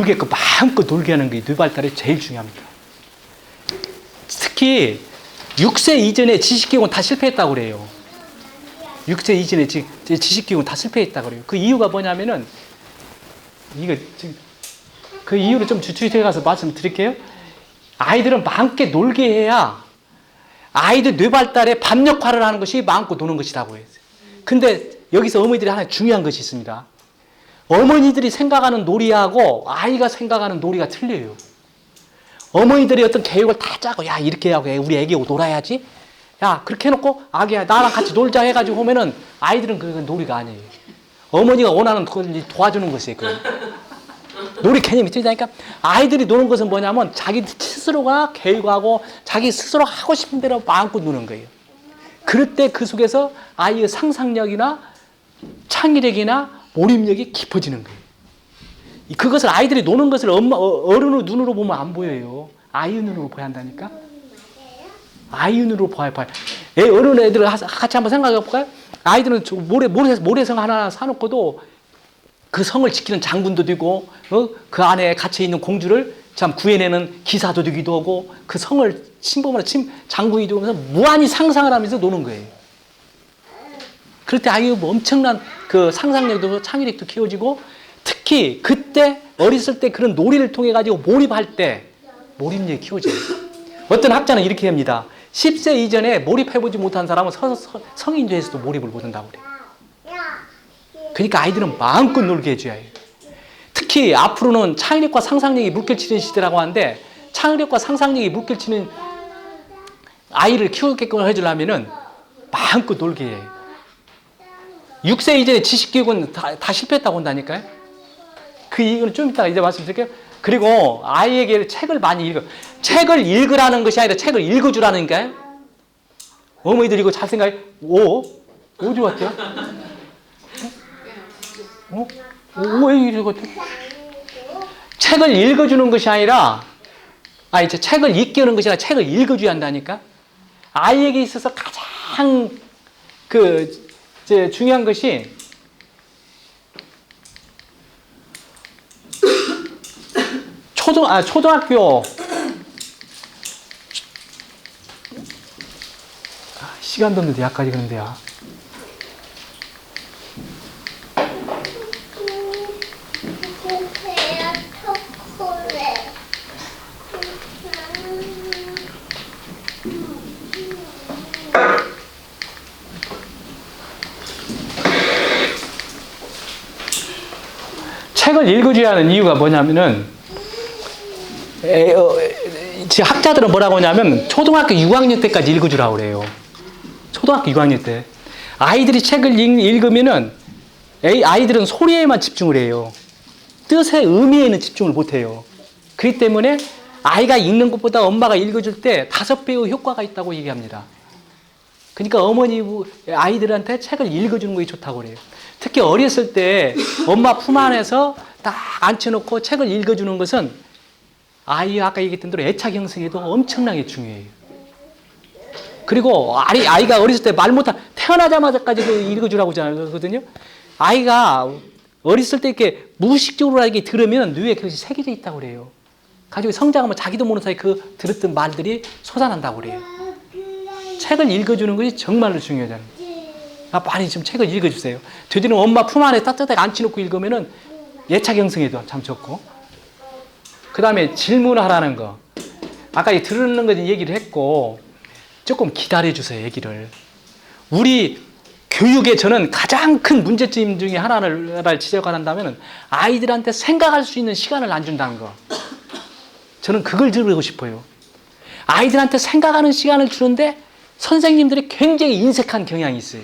놀게끔 마음껏 놀게 하는 게 뇌발달이 제일 중요합니다. 특히 6세 이전에 지식교육은 다 실패했다고 그래요. 6세 이전에 지- 지식교육은 다 실패했다고 그래요. 그 이유가 뭐냐면은 이거 지금 그 이유를 좀 주추해 가서 말씀드릴게요. 아이들은 마음껏 놀게 해야 아이들 뇌발달에 밥 역할을 하는 것이 마음껏 노는 것이라고 해요. 근데 여기서 어머니들이 하나 중요한 것이 있습니다. 어머니들이 생각하는 놀이하고 아이가 생각하는 놀이가 틀려요. 어머니들이 어떤 계획을 다 짜고 야 이렇게 하고 우리 애기 놀아야지. 야 그렇게 해놓고 아기야 나랑 같이 놀자 해가지고 오면은 아이들은 그건 놀이가 아니에요. 어머니가 원하는 걸 도와주는 것이에요. 그건. 놀이 개념이 틀리다니까 아이들이 노는 것은 뭐냐면 자기 스스로가 계획하고 자기 스스로 하고 싶은 대로 마음껏 노는 거예요. 그럴 때 그 속에서 아이의 상상력이나 창의력이나 몰입력이 깊어지는 거예요. 이- 그것을 아이들이 노는 것을 엄마 어- 어른의 눈으로 보면 안 보여요. 아이의 눈으로 봐야 한다니까. 아이의 눈으로 봐야 봐요. 애 어른 애들 하- 같이 한번 생각해 볼까요? 아이들은 저 모래 모래 모래성 하나 사놓고도 그 성을 지키는 장군도 되고 어? 그 안에 갇혀 있는 공주를 참 구해내는 기사도 되기도 하고 그 성을 침범하는 침 장군이 되면서 무한히 상상을 하면서 노는 거예요. 그럴 때 아이의 뭐 엄청난 그 상상력도 창의력도 키워지고 특히 그때 어렸을 때 그런 놀이를 통해 가지고 몰입할 때 몰입력이 키워져요. 어떤 학자는 이렇게 합니다. 10세 이전에 몰입해보지 못한 사람은 서, 서, 성인 돼서도 몰입을 못한다고 그래요. 그러니까 아이들은 마음껏 놀게 해줘야 해요. 특히 앞으로는 창의력과 상상력이 물결치는 시대라고 하는데 창의력과 상상력이 물결치는 아이를 키우게끔 해주려면은 마음껏 놀게 해요. 6세 이전에 지식교육은 다, 다 실패했다고 한다니까요. 그 이유는 좀 이따가 이제 말씀드릴게요. 그리고 아이에게 책을 많이 읽어. 책을 읽으라는 것이 아니라 책을 읽어주라는 거예요. 어머니들 이거 잘 생각해. 오? 어디 왔대요? 어? 어? 왜 이러고 책을 읽어주는 것이 아니라 아 이제 책을 읽게 하는 것이 아니라 책을 읽어줘야 한다니까 아이에게 있어서 가장 그 이제 중요한 것이 초등 아 초등학교 아, 시간도 없는데 약까지 그런데요. 책을 읽어줘야 하는 이유가 뭐냐면은 에, 어, 학자들은 뭐라고 하냐면 초등학교 6학년 때까지 읽어주라고 그래요. 초등학교 6학년 때 아이들이 책을 읽, 읽으면은 에, 아이들은 소리에만 집중을 해요. 뜻의 의미에는 집중을 못 해요. 그렇기 때문에 아이가 읽는 것보다 엄마가 읽어줄 때 다섯 배의 효과가 있다고 얘기합니다. 그러니까 어머니 아이들한테 책을 읽어주는 것이 좋다고 그래요. 특히 어렸을 때 엄마 품 안에서 딱 앉혀놓고 책을 읽어주는 것은 아이 아까 얘기했던 대로 애착 형성에도 엄청나게 중요해요. 그리고 아이, 아이가 어렸을 때 말 못한 태어나자마자까지도 읽어주라고 하거든요. 아이가 어렸을 때 이렇게 무의식적으로 이렇게 들으면 뇌에 그것이 새겨져 있다고 그래요. 가지고 성장하면 자기도 모르는 사이 그 들었던 말들이 솟아난다고 그래요. 책을 읽어주는 것이 정말로 중요하잖아요. 아, 많이 좀 책을 읽어주세요. 되도록 엄마 품 안에 따뜻하게 앉혀놓고 읽으면은 예착 형성에도 참 좋고. 그 다음에 질문하라는 거. 아까 이 들으는 거 얘기를 했고, 조금 기다려주세요, 얘기를. 우리 교육에 저는 가장 큰 문제점 중에 하나를 지적한다면 아이들한테 생각할 수 있는 시간을 안 준다는 거. 저는 그걸 들으고 싶어요. 아이들한테 생각하는 시간을 주는데 선생님들이 굉장히 인색한 경향이 있어요.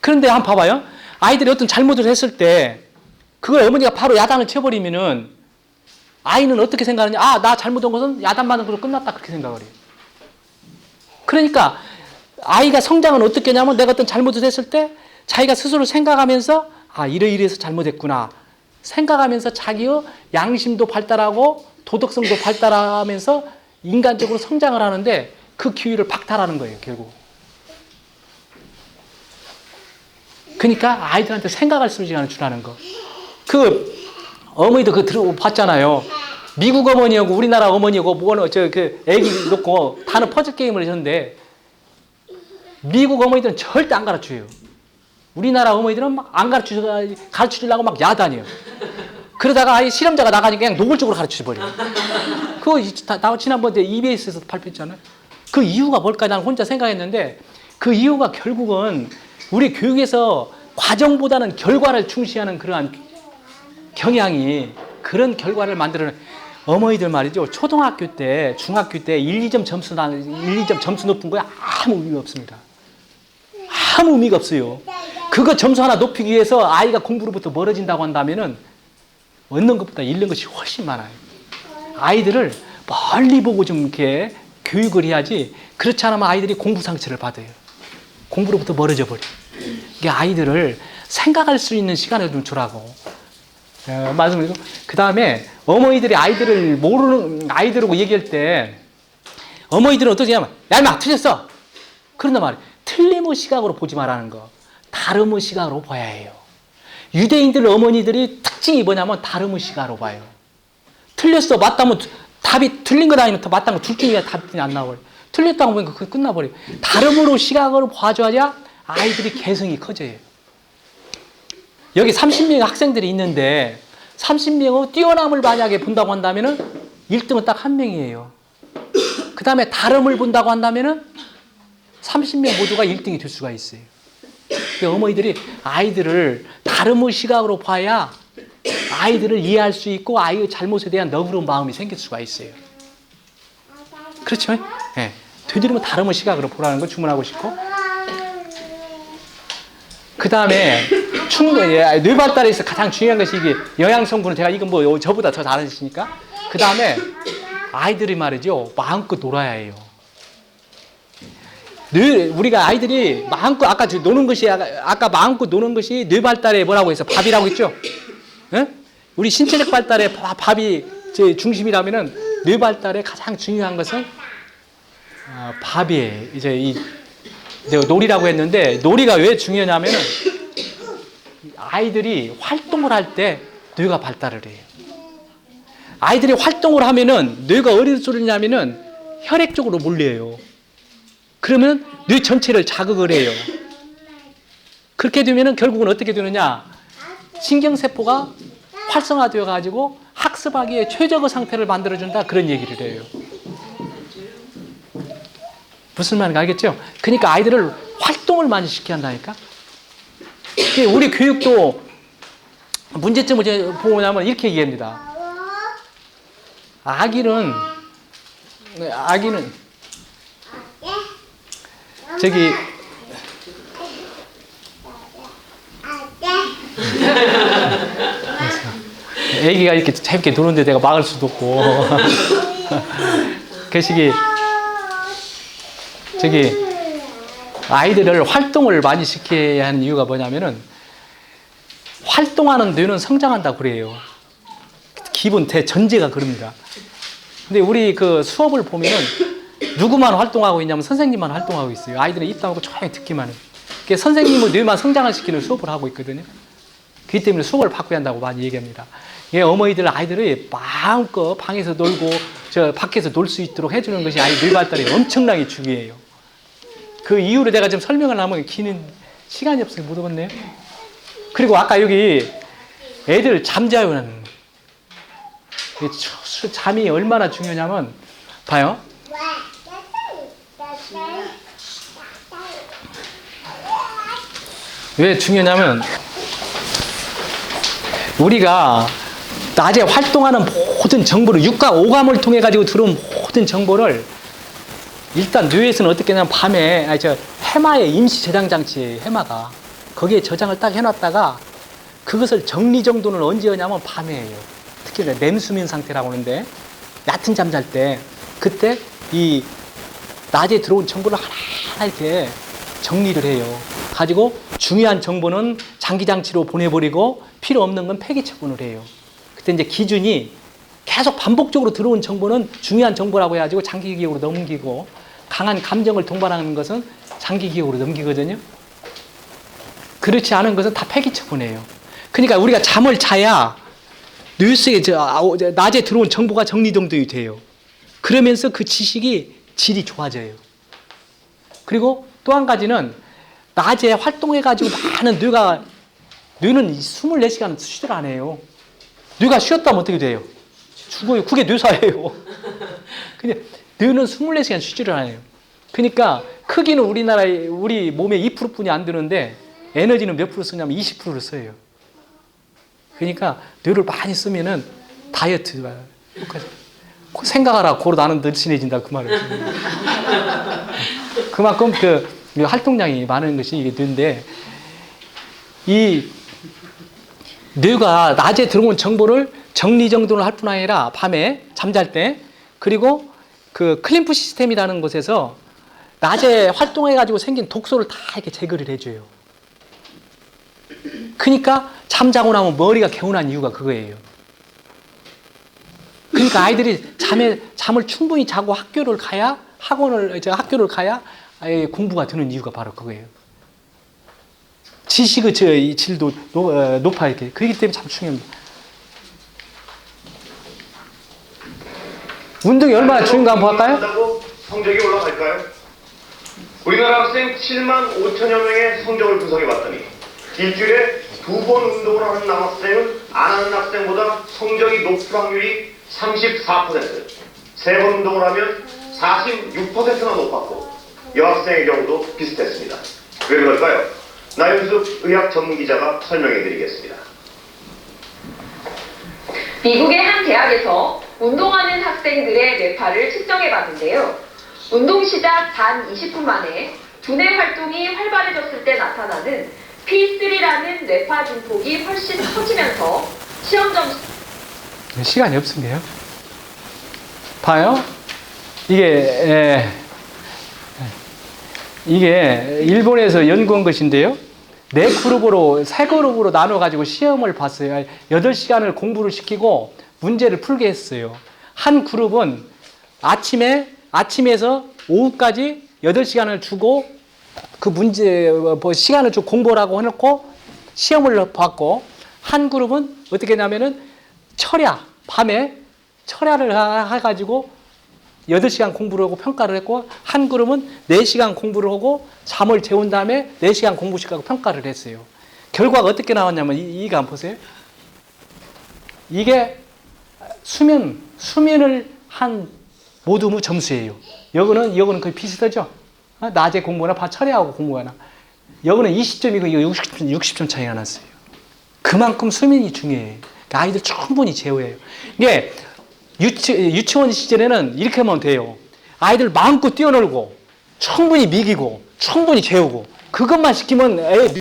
그런데 한번 봐봐요. 아이들이 어떤 잘못을 했을 때 그걸 어머니가 바로 야단을 쳐버리면은 아이는 어떻게 생각하느냐? 아, 나 잘못한 것은 야단 받는 것으로 끝났다. 그렇게 생각을 해요. 그러니까 아이가 성장은 어떻게 하냐면 내가 어떤 잘못을 했을 때 자기가 스스로 생각하면서 아, 이러이러해서 잘못했구나. 생각하면서 자기의 양심도 발달하고 도덕성도 발달하면서 인간적으로 성장을 하는데 그 기회를 박탈하는 거예요, 결국. 그러니까 아이들한테 생각할 수 시간을 주라는 거. 그 어머니도 그거 들어봤잖아요. 미국 어머니하고 우리나라 어머니하고 뭐는 저그 애기 놓고 다는 퍼즐 게임을 하셨는데 미국 어머니들은 절대 안 가르쳐요. 우리나라 어머니들은 막 안 가르쳐 가르치려고 막 야단이에요. 그러다가 아예 실험자가 나가니까 그냥 노골적으로 가르쳐 버려요. 그거 나 지난번에 EBS에서 발표했잖아요. 그 이유가 뭘까 나는 혼자 생각했는데 그 이유가 결국은 우리 교육에서 과정보다는 결과를 중시하는 그러한 경향이 그런 결과를 만들어낸 어머니들 말이죠. 초등학교 때, 중학교 때 1, 2점 점수 나 1, 2점 점수 높은 거에 아무 의미가 없습니다. 아무 의미가 없어요. 그거 점수 하나 높이기 위해서 아이가 공부로부터 멀어진다고 한다면은 얻는 것보다 잃는 것이 훨씬 많아요. 아이들을 멀리 보고 좀 이렇게 교육을 해야지 그렇지 않으면 아이들이 공부 상처를 받아요. 공부로부터 멀어져 버려. 이게 아이들을 생각할 수 있는 시간을 좀 주라고. 어, 말씀드리고 그 다음에 어머니들이 아이들을 모르는 아이들하고 얘기할 때 어머니들은 어떻게 하냐면 야 임마 틀렸어. 그런단 말이에요. 틀림의 시각으로 보지 말라는 거. 다름의 시각으로 봐야 해요. 유대인들 어머니들이 특징이 뭐냐면 다름의 시각으로 봐요. 틀렸어. 맞다면 답이 틀린 거 아니면 맞다는 거둘 중에 답이 안 나와요 틀렸다고 보니까 그게 끝나버려요 다름으로 시각으로 봐줘야 아이들이 개성이 커져요 여기 30명의 학생들이 있는데 30명의 뛰어남을 만약에 본다고 한다면은 1등은 딱 한 명이에요. 그 다음에 다름을 본다고 한다면은 30명 모두가 1등이 될 수가 있어요. 어머니들이 아이들을 다름의 시각으로 봐야 아이들을 이해할 수 있고 아이의 잘못에 대한 너그러운 마음이 생길 수가 있어요. 그렇죠? 예. 되도록이면 다름의 시각으로 보라는 걸 주문하고 싶고 그 다음에 충분히 예, 뇌 발달에서 가장 중요한 것이 이게 영양 성분은 제가 이건 뭐 저보다 더 잘하시니까 그 다음에 아이들이 말이죠 마음껏 놀아야 해요. 뇌 우리가 아이들이 마음껏 아까 저 노는 것이 아까, 마음껏 노는 것이 뇌 발달에 뭐라고 해서 밥이라고 했죠. 예? 우리 신체적 발달에 바- 밥이 제 중심이라면은 뇌 발달에 가장 중요한 것은 아, 밥이에요. 이제 이 내가 놀이라고 했는데 놀이가 왜 중요하냐면은 아이들이 활동을 할 때 뇌가 발달을 해요. 아이들이 활동을 하면은 뇌가 어디서 쏠리냐면은 혈액 쪽으로 몰려요. 그러면 뇌 전체를 자극을 해요. 그렇게 되면은 결국은 어떻게 되느냐? 신경세포가 활성화되어 가지고 학습하기에 최적의 상태를 만들어 준다 그런 얘기를 해요. 무슨 말인지 알겠죠? 그러니까 아이들을 활동을 많이 시켜야 한다니까. 우리 교육도 문제점을 보냐면 이렇게 얘기합니다. 아기는 네, 아기는 저기 애기가 이렇게 재밌게 노는데 내가 막을 수도 없고 그 시기 저기 아이들을 활동을 많이 시켜야 하는 이유가 뭐냐면은 활동하는 뇌는 성장한다 그래요. 기본 대전제가 그럽니다. 근데 우리 그 수업을 보면은 누구만 활동하고 있냐면 선생님만 활동하고 있어요. 아이들은 입 다물고 조용히 듣기만 해요. 그게 선생님은 뇌만 성장을 시키는 수업을 하고 있거든요. 그렇기 때문에 수업을 바꿔야 한다고 많이 얘기합니다. 예, 어머니들 아이들이 마음껏 방에서 놀고 저 밖에서 놀 수 있도록 해주는 것이 아이 뇌 발달이 엄청나게 중요해요. 그 이유로 내가 좀 설명을 하면 기는 시간이 없어서 못 오겠네요. 그리고 아까 여기 애들 잠자요는 잠이 얼마나 중요하냐면 봐요. 왜 중요하냐면 우리가 낮에 활동하는 모든 정보를 육과 오감을 통해 가지고 들어온 모든 정보를 일단 뇌에서는 어떻게 하냐면 밤에 아니 저 해마의 임시 저장 장치에 해마가 거기에 저장을 딱 해놨다가 그것을 정리 정돈을 언제 하냐면 밤에 해요. 특히 렘수면 상태라고 하는데 얕은 잠잘 때 그때 이 낮에 들어온 정보를 하나하나 이렇게 정리를 해요. 가지고 중요한 정보는 장기 장치로 보내버리고 필요 없는 건 폐기 처분을 해요. 그때 이제 기준이 계속 반복적으로 들어온 정보는 중요한 정보라고 해가지고 장기 기억으로 넘기고 강한 감정을 동반하는 것은 장기 기억으로 넘기거든요. 그렇지 않은 것은 다 폐기 처분해요. 그러니까 우리가 잠을 자야 뉴스에 저, 아우, 저 낮에 들어온 정보가 정리정돈이 돼요. 그러면서 그 지식이 질이 좋아져요. 그리고 또 한 가지는 낮에 활동해가지고 많은 뇌가 뇌는 24시간 쉬질 안 해요. 뇌가 쉬었다면 어떻게 돼요? 죽어요. 그게 뇌사예요. 근데 뇌는 24시간 쉬지를 않아요. 그러니까 크기는 우리나라의 우리 몸의 2%뿐이 안 드는데 에너지는 몇 프로 쓰냐면 20%를 써요. 그러니까 뇌를 많이 쓰면은 다이어트가 효과죠. 생각하라 고로 나는 늘씬해진다 그 말을. 그만큼 그 활동량이 많은 것이 이게 뇌인데 이 뇌가 낮에 들어온 정보를 정리정돈을 할 뿐 아니라 밤에 잠잘 때 그리고 그 클림프 시스템이라는 곳에서 낮에 활동해가지고 생긴 독소를 다 이렇게 제거를 해줘요. 그러니까 잠자고 나면 머리가 개운한 이유가 그거예요. 그러니까 아이들이 잠에 잠을 충분히 자고 학교를 가야 학원을 저 학교를 가야 공부가 되는 이유가 바로 그거예요. 지식의 질도 높, 어, 높아 이렇게 그렇기 때문에 참 중요합니다. 운동이 얼마나 중요한가 한번 볼까요? 성적이 올라갈까요? 우리나라 학생 7만 5천여 명의 성적을 분석해 봤더니 일주일에 두 번 운동을 하는 남학생은 안 하는 학생보다 성적이 높을 확률이 34%, 세 번 운동을 하면 46%나 높았고 여학생의 경우도 비슷했습니다. 왜 그럴까요? 나윤숙 의학 전문 기자가 설명해 드리겠습니다. 미국의 한 대학에서 운동하는 학생들의 뇌파를 측정해 봤는데요. 운동 시작 단 20분 만에 두뇌 활동이 활발해졌을 때 나타나는 P3라는 뇌파 증폭이 훨씬 커지면서 시험 점수 시간이 없은데요. 봐요. 이게 에, 이게 일본에서 연구한 것인데요. 네 그룹으로 세 그룹으로 나눠 가지고 시험을 봤어요. 8시간을 공부를 시키고 문제를 풀게 했어요. 한 그룹은 아침에 아침에서 오후까지 8시간을 주고 그 문제 뭐 시간을 좀 공부를 하고 해놓고 시험을 봤고 한 그룹은 어떻게 했냐면은 철야 밤에 철야를 하- 해가지고 8시간 공부를 하고 평가를 했고 한 그룹은 4시간 공부를 하고 잠을 재운 다음에 4시간 공부시키고 평가를 했어요. 결과가 어떻게 나왔냐면 이, 이거 한번 보세요. 이게 수면 수면을 한 모두 무 점수예요. 여기는 여기는 거의 비슷하죠. 어? 낮에 공부나 밤 철야하고 공부하나. 여기는 20점이고 이거 60점, 60점 차이가 났어요. 그만큼 수면이 중요해요. 그러니까 아이들 충분히 재워해요. 이게 유치, 유치원 시절에는 이렇게 하면 돼요. 아이들 마음껏 뛰어놀고, 충분히 미기고, 충분히 재우고, 그것만 시키면 애